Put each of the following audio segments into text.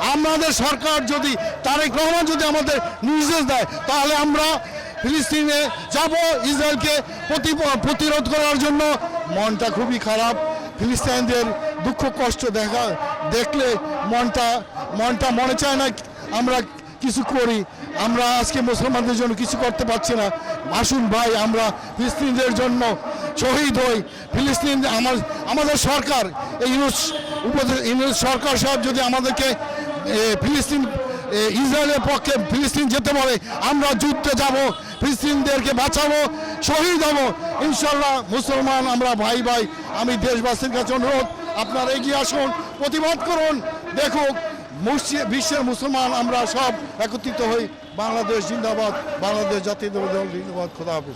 আমাদের সরকার যদি, তারেক রহমান যদি আমাদের নির্দেশ দেয়, তাহলে আমরা ফিলিস্তিনে যাব ইসরায়েলকে প্রতি- প্রতিরোধ করার জন্য। মনটা খুবই খারাপ। ফিলিস্তিনদের দুঃখ কষ্ট দেখা দেখলে মনটা মনটা মনে চায় না, আমরা কিছু করি। আমরা আজকে মুসলমানদের জন্য কিছু করতে পারছি না। আসুন ভাই, আমরা ফিলিস্তিনদের জন্য শহীদ হই। ফিলিস্তিন আমার আমাদের সরকার এই ইউনুস উপদেশ ইউনুস সরকার সাহেব যদি আমাদেরকে ফিলিস্তিন ইসরায়েলের পক্ষে ফিলিস্তিন যেতে হবে আমরা যুদ্ধে যাব, ফিলিস্তিনদেরকে বাঁচাবো, শহীদ হব। ইনশাল্লাহ মুসলমান, আমরা ভাই ভাই, আমি দেশবাসীর কাছে অনুরোধ, আপনারা এগিয়ে আসুন, প্রতিবাদ করুন, দেখুক মুসি- বিশ্বের মুসলমান, আমরা সব একত্রিত হই। বাংলাদেশ জিন্দাবাদ, বাংলাদেশ জাতীয় দল জিন্দাবাদ, খোদা হাফিজ।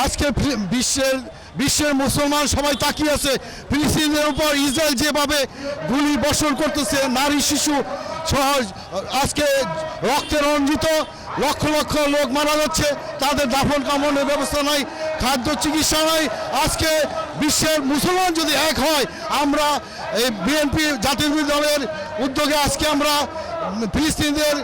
আজকে বিশ্বের বিশ্বের মুসলমান সবাই তাকিয়ে আছে। ফিলিস্তিনের উপর ইসরায়েল যেভাবে গুলি বর্ষণ করতেছে, নারী, শিশু সহ, আজকে রক্তে রঞ্জিত লক্ষ লক্ষ লোক মারা যাচ্ছে। তাদের দাফন কামনের ব্যবস্থা নাই। খাদ্য চিকিৎসা নাই আজকে বিশ্বের মুসলমান যদি এক হয়, আমরা এই বিএনপি জাতীয় দলের উদ্যোগে আজকে আমরা ফিলিস্তিনদের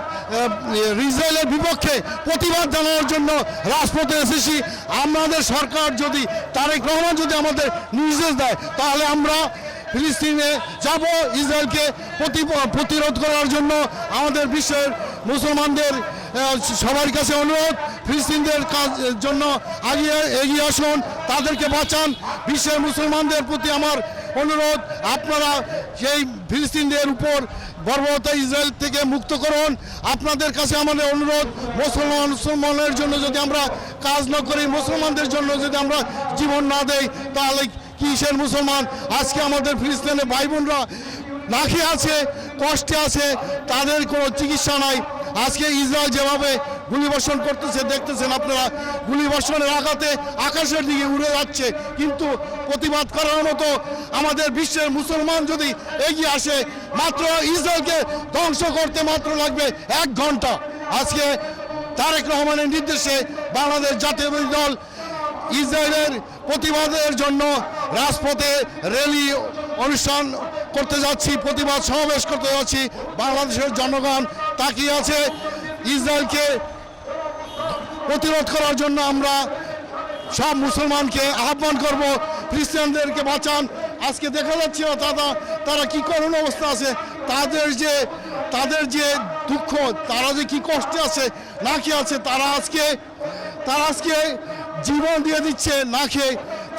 ইসরায়েলের বিপক্ষে প্রতিবাদ জানানোর জন্য রাজপথে এসেছি। আমাদের সরকার যদি, তারেক রহমান যদি আমাদের নির্দেশ দেয়, তাহলে আমরা ফিলিস্তিনে যাব ইসরায়েলকে প্রতি- প্রতিরোধ করার জন্য। আমাদের বিশ্বের মুসলমানদের সবার কাছে অনুরোধ ফিলিস্তিনদের কাজ জন্য আগিয়ে, এগিয়ে আসুন, তাদেরকে বাঁচান। বিশ্বের মুসলমানদের প্রতি আমার অনুরোধ, আপনারা সেই ফিলিস্তিনদের উপর বর্বরতা ইসরায়েল থেকে মুক্ত করুন। আপনাদের কাছে আমাদের অনুরোধ, মুসলমান মুসলমানের জন্য যদি আমরা কাজ না করি, মুসলমানদের জন্য যদি আমরা জীবন না দেই, তাহলে কিসের মুসলমান? আজকে আমাদের ফিলিস্তিনের ভাই বোনরা না খেয়ে আছে, কষ্টে আছে, তাদের কোনো চিকিৎসা নাই। আজকে ইসরায়েল যেভাবে গুলিবর্ষণ করতেছে, দেখতেছেন আপনারা, গুলিবর্ষণের আঘাতে আকাশের দিকে উড়ে যাচ্ছে। কিন্তু প্রতিবাদ করার মতো আমাদের বিশ্বের মুসলমান যদি এগিয়ে আসে, মাত্র ইসরায়েলকে ধ্বংস করতে মাত্র লাগবে এক ঘণ্টা। আজকে তারেক রহমানের নির্দেশে বাংলাদেশ জাতীয় দল ইসরায়েলের প্রতিবাদের জন্য রাজপথে র্যালি অনুষ্ঠান করতে যাচ্ছি, প্রতিবাদ সমাবেশ করতে যাচ্ছি। বাংলাদেশের জনগণ তাকিয়ে আছে ইসরায়েলকে প্রতিরোধ করার জন্য আমরা সব মুসলমানকে আহ্বান করব, খ্রিস্টানদেরকে বাঁচান। আজকে দেখা যাচ্ছে না দাদা তারা কি করুণ অবস্থা আছে, তাদের যে তাদের যে দুঃখ, তারা যে কি কষ্টে আছে, না খেয়ে আছে, তারা আজকে তারা আজকে জীবন দিয়ে দিচ্ছে, না খেয়ে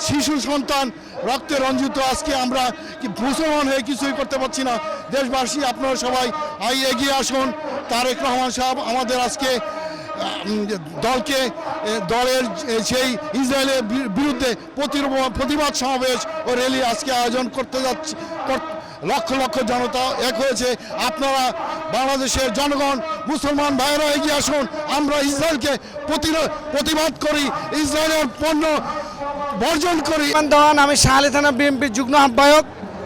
শিশু সন্তান রক্তে রঞ্জিত। আজকে আমরা কি মুসলমান হয়ে কিছুই করতে পারছি না। দেশবাসী, আপনারা সবাই আই এগিয়ে আসুন। তারেক রহমান সাহেব আমাদের আজকে দলকে দলের সেই ইসরায়েলের বিরুদ্ধে প্রতিবাদ সমাবেশ ও র্যালি আজকে আয়োজন করতে যাচ্ছে লক্ষ লক্ষ জনতা এক হয়েছে। আপনারা বাংলাদেশের জনগণ, মুসলমান ভাইয়েরা এগিয়ে আসুন। আমরা ইসরায়েলকে প্রতিবাদ করি। ইসরায়েলের পণ্য বর্জন করি। দোয়ান আমি শাহালি থানা বিএনপির যুগ্ম আহ্বায়ক।